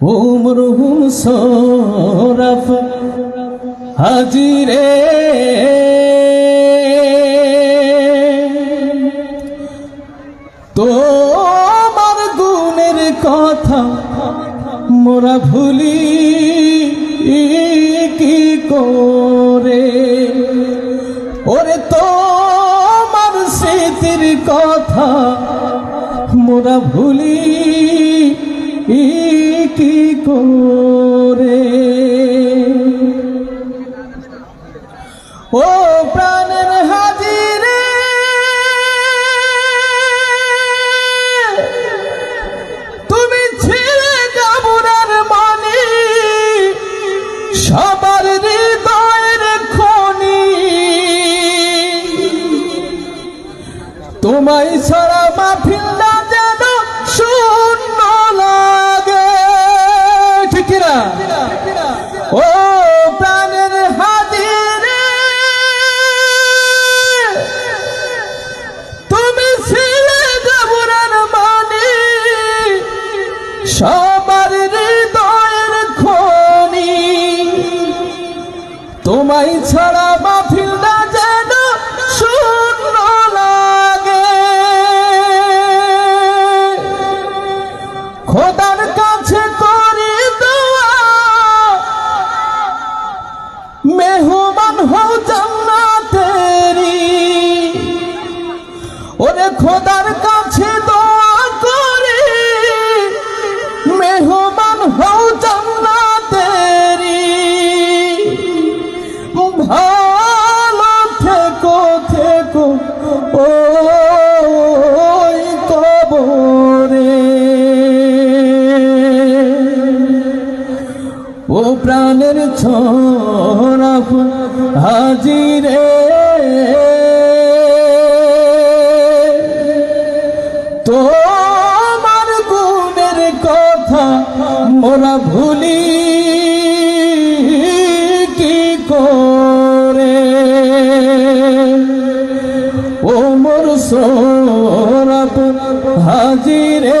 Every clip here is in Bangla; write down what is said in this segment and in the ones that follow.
উমরুহুম সরফ হাজিরে তোমার গুণের কথা মোরা ভুলি কি করে ওরে তোমার স্মৃতির কথা মোরা ভুলি কি করে। ও তোমায় ছাড়া মাহফিল না যেন শূন্য লাগে। খোদার কাছে করি দোয়া। মেহমান হও জান্নাতেরি ওরে খোদার প্রাণের ছড়াপ হাজিরে। তোমার গুণের কথা মোরা ভুলি কি করে? ও মোর সৌরভ হাজিরে।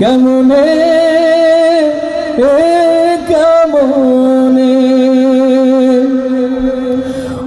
কেমনে কেমনে?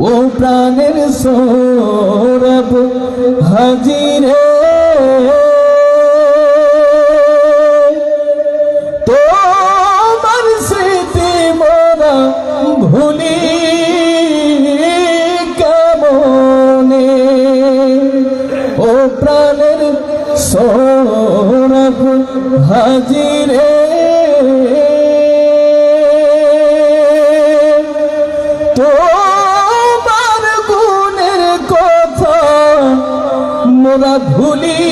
ও প্রাণের সৌরভ হাজিরে তোমার ও প্রাণের হাজিরে তোমার গুণের কথা মোরা ভুলি।